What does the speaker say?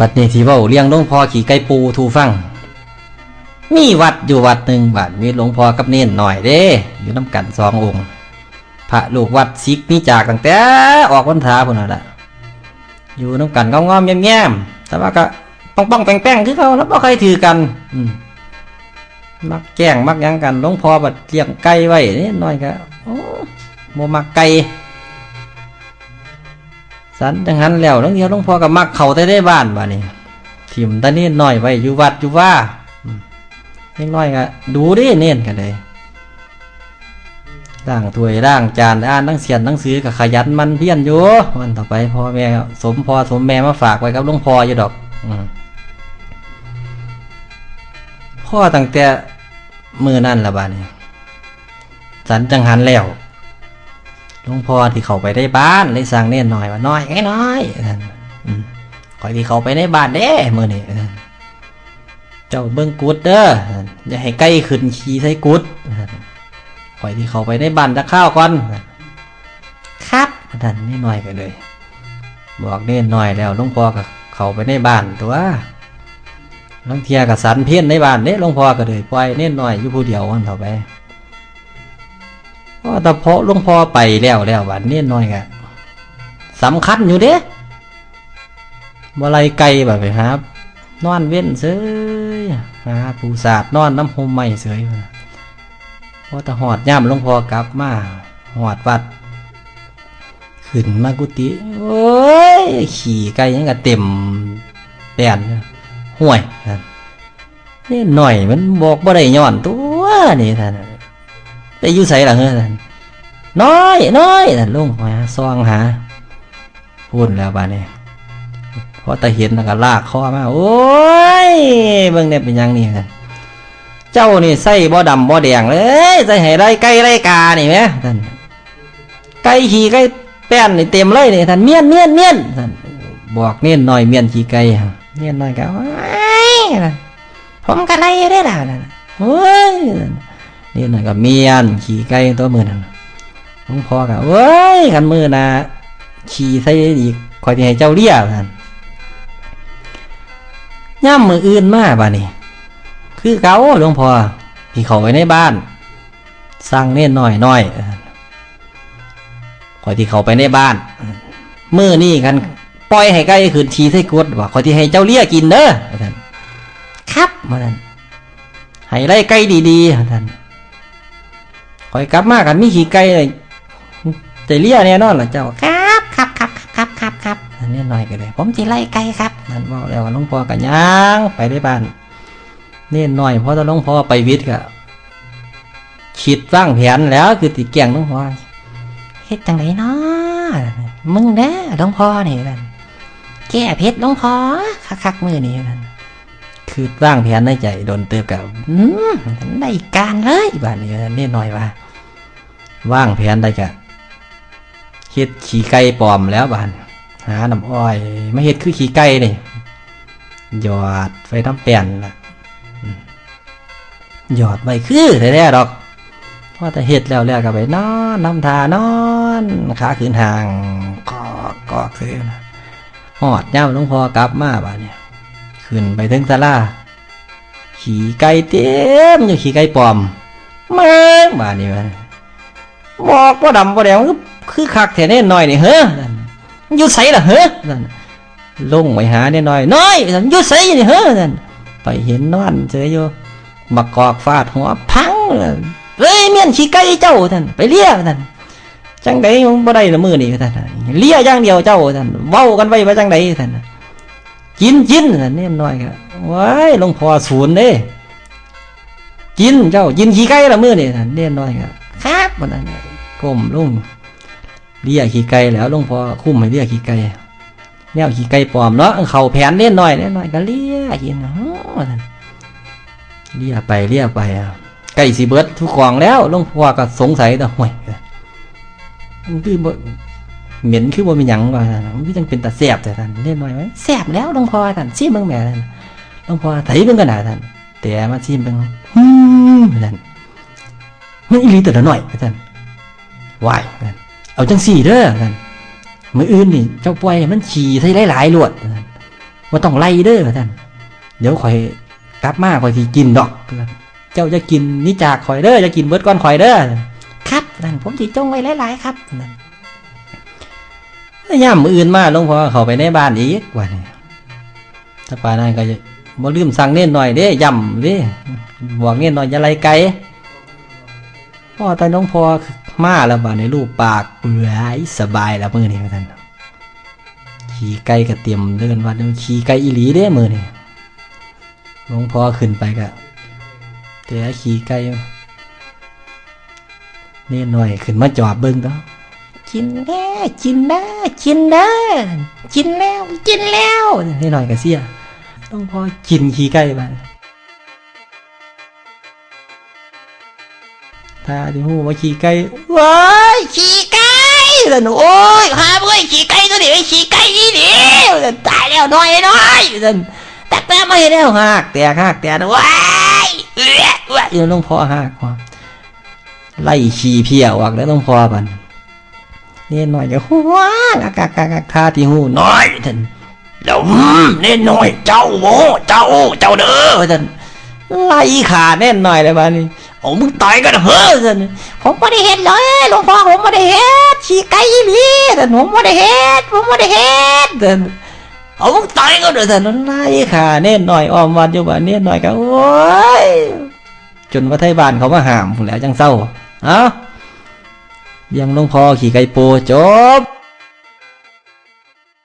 บัดนี้ที่เว้าเลี้ยงหลวงพ่อขี่ไก่ปูทูฟัง มีวัดอยู่วัดหนึ่งบาดมีหลวงพ่อกับเน้นหน่อยเด้อยู่น้ำกันสององค์ พระลูกวัดซิกนี่จากตั้งแต่ออกพรรษาพุ่นน่ะล่ะอยู่น้ำกันงอมๆแง้มๆแต่ว่าก็ป้องป้องแป้งแป้งคือเขาแล้วบ่เคยถือกัน อืมักแกล้งมักยังกันหลวงพ่อบัดเลี้ยงไก่ไว้นี่น้อยก็โอ้บ่มักไก่ สันจังหันแล้วน้องเดียวหลวงพ่อก็มักเข่าแต่ได้บ้านบ้านี่ทิมตานี่น้อยไว้อยู่วัดอยู่ว่าเล็กน้อยก็ดูดิเน้นกันเลยร่างถ้วยร่างจานอ่านทั้งเสียนทั้งซื้อกับขยันมันเพี้ยรอยู่วันต่อไปพ่อแม่สมพ่อสมแม่มาฝากไว้กับหลวงพ่ออยู่ดอกอพ่อตั้งแต่มือนั่นละบ้านี่สันจังหันแล้ว หลวงพ่อที่เขาไปได้บ้านเลยสั่งเน้นหน่อยว่าน้อยไอ้น้อยนั่นอืมคอยที่เขาไปในบ้านเด้มื่อนี่เจ้าเบิ้งกุดเด้ออย่าให้ใกล้ขึ้นขี่ใส่กุดคอยที่เขาไปในบ้านจะข้าวก่อนนั่นครับท่านนี่หน่อยไปเลย บอกเน้นหน่อยแล้วหลวงพ่อก็เขาไปในบ้านตัวลังเทียกับสันเพี้ยนในบ้านเด้หลวงพ่อก็เลยปล่อยเน้นหน่อยอยู่ผู้เดียววันต่อไป เพราะแต่เพาะหลวงพ่อไปแล้วแล้ววันนี้น้อยกะสำคัญอยู่เด้บ่ไรไกลแบบไปครับ นอนเว้นเสยหาปูสาดนอนน้ำหมไม่เสยพุ่นน่ะเพราะแต่หอดย่ำหลวงพ่อกลับมาหอดวัดขึ้นมากุฏิโอ้ย ขี่ไก่ยังกะเต็มแปนห่วยนั่นนี่หน่อยมันบอกบ่ได้ย้อนตัวนี่ท่าน ไปอยู่ใส่หลังเฮ้ยท่านน้อยน้อยท่านลุงมาซองหาพูดแล้วบ้านนี้พอตาเห็นแล้วก็ลากคอมาโอ้ยเบิ่งเนี่ยเป็นยังนี่ท่านเจ้านี่ใส่บ่ดำบ่แดงเลยใส่ให้ไรไก่ไรกานี่ไหมท่านไก่ขี่ไก่แป้นนี่เต็มเลยนี่ท่านเมียนเมียนเมียนท่านบอกเนียนหน่อยเมียนขี่ไก่เมียนหน่อยก็ว้ายท่านผมก็ไล่ได้แล้วท่านโอ้ย นี่นะก็เมียนขี่ไก่ตัวมือนั่นหลวงพ่อก็เว้ยขันมือนะขี่ใส่อีกคอยที่ให้เจ้าเลี้ยท่านย่ำมืออื่นมาบ้านี่คือเกาหลวงพ่อที่เขาไว้ในบ้านสร้างเน่นหน่อยหน่อยคอยที่เขาไปในบ้านมือนี่กันปล่อยให้ไก่ขืนขี่ใส่กดว่าคอยที่ให้เจ้าเลี้ยกินเด้อท่านครับมาท่านให้ไล่ไก่ดีๆท่าน คอยกลับมากันมีขี่ไก่เลยใจเลี้ยแน่นอนล่ะเจ้าครับครับครับครับครับครับอันนี้หน่อยก็เลย ผมจะไล่ไก่ครับนั่นบอกแล้วหลวงพ่อกันย่างไปได้บ้านนี่หน่อยเพราะตอนหลวงพ่อไปวิทย์ก็คิดสร้างแผนแล้วคือติเกียงหลวงพ่อเฮ็ดจังไดเนาะมึงเด้อหลวงพ่อนี่นั่นแก้เพชรหลวงพ่อคักๆมือนี่นั่น คือร้างแผนในใจโดนเติบกับอืมได้การเลยบ้านนี้นี่หน่อยว่าว่างแผนได้กะเฮ็ดขี่ไก่ปลอมแล้วบ้านหาน้ำอ้อยไม่เฮ็ดคือขี่ไก่นี่หยอดไฟน้ำแป้นล่ะหยอดไว้คือแท้ๆดอกเพราะแต่เฮ็ดแล้วแล้วก็ไปนอนน้ำทานอนขาขืนห่างกอกกอกซื้อนะหอดย่ำหลวงพ่อกลับมาบ้านเนี่ย ขึ้นไปถึงศาลาขี่ไก่เต็มอยู่ขี่ไก่ปลอมมืองบ้านนี้มันบอกว่าดำว่าแดงมันก็คือคักแท้แน่น้อยนี่เฮ้ออยู่ใส่ละเฮ้อลงไปหาเนี่ยน้อยน้อยอยู่ใส่นี่เฮ้อไปเห็นนอนเจออยู่มากอกฟาดหัวพังเฮ้ยเมียนขี้ไก่เจ้าท่านไปเลี้ยท่านจังใดมึงบ่ได้ละมือนี่ท่านเลี้ยอย่างเดียวเจ้าท่านเว้ากันไว้ว่าจังใดท่าน กินกินท่านเนี่ยน้อยก็ว้ายหลวงพ่อศูนย์เด้กินเจ้ากินขี้ไก่ละมือนี่ท่านเนี่ยน้อยก็ครับมันนั่นน่ะก้มลุงเรียกขี่ไก่แล้วหลวงพ่อคุ้มให้เรียกขี่ไก่แนวขี่ไก่ปลอมเนาะเข่าแผนเล่นหน่อยเล่นหน่อยก็เรียกกินอ๋อท่านเรียกไปเรียกไปอะไก่สีเบิร์ดทุกกองแล้วหลวงพ่อก็สงสัยแต่ห่วยคือ เหม็นคือบ่มีหยังว่าท่านมันคือจังเป็นตาแสบแต่ท่านเล่นหน่อยไหมแซ่บแล้วหลวงพ่อท่านซีเบิ่งแม่ท่านหลวงพ่อไถเบิ่งกันหนาท่านแต่มาซีเบิ่งฮึมท่านมันอีหลีแต่ละหน่อยท่านวายท่านเอาจังสี่เด้อท่านมืออื่นนี่ เจ้าปล่อยมันขี่ใส่หลายๆลวดท่านว่าต้องไล่เด้อท่านเดี๋ยวข่อยกลับมาข่อยสิกินดอกเจ้าจะกินนี่จากข่อยเด้อจะกินเบิดก้อนข่อยเด้อครับนั่นผมสิจงไว้หลายๆครับนั่น ย่ามมืออื่นมาหลวงพ่อเข้าไปในบ้านอีกว่านี่ถ้าป่านั้นก็จะบ่ลืมสั่งเน้นหน่อยเด้ย่ำเด้บอกเน้นหน่อยอย่าไล่ไกลพ่อตาน้องพ่อมาแล้วบ้าในรูปปากเปื่อสบายแล้วมือนี่ท่านขี่ไก่ก็เตรียมเดินวัดขี่ไก่อีหลีเด้มือนี่หลวงพ่อขึ้นไปก็แต่ขี่ไก่เน้นหน่อยขึ้นมาจอดเบิ่งเนาะ กินแน่กินได้กินได้กินแล้วกินแล้วนิดหน่อยก็เสียต้องพอกินขี้ไก่มาถ้าที่หูว่าขี้ไก่ว้ายขี่ไก่นั่นโอ้ยหาเว้ยขี่ไก่ตัวนี้ไอ้ขี่ไก่อีนี่ตายแล้วน้อยน้อยนั่นตักแม่ไม่แล้วหักแตกหักแตกนะว้ายเอื้อเอื้ออยู่ต้องพอหักว่าไล่ขี้เพี้ยออกแล้วต้องพอบัน นี่หน่อยก็หัวกากากากากท่าที่หูน้อยท่านเดี๋ยวมเน่นหน่อย เจ้าโมเจ้าเจ้าเด้อท่านไล่ขาแน่นหน่อยเลยบ้านี้โอ้มึงต่อยกันเฮ้อท่านผมไม่ได้เห็นเลยหลวงพ่อผมไม่ได้เห็นขี่ไก่อีนี่แต่ผมไม่ได้เห็นผมไม่ได้เห็นเดินเอามึงตายก็เดินเดินไล่ขาเน่นหน่อยออมวัดอยู่บ้านเน่นหน่อยก็โอ้ยจนว่าไทยบ้านเขามาหามผมแล้วจังเศร้าเอ้า ยังลงพอขี่ไก่ปูจบ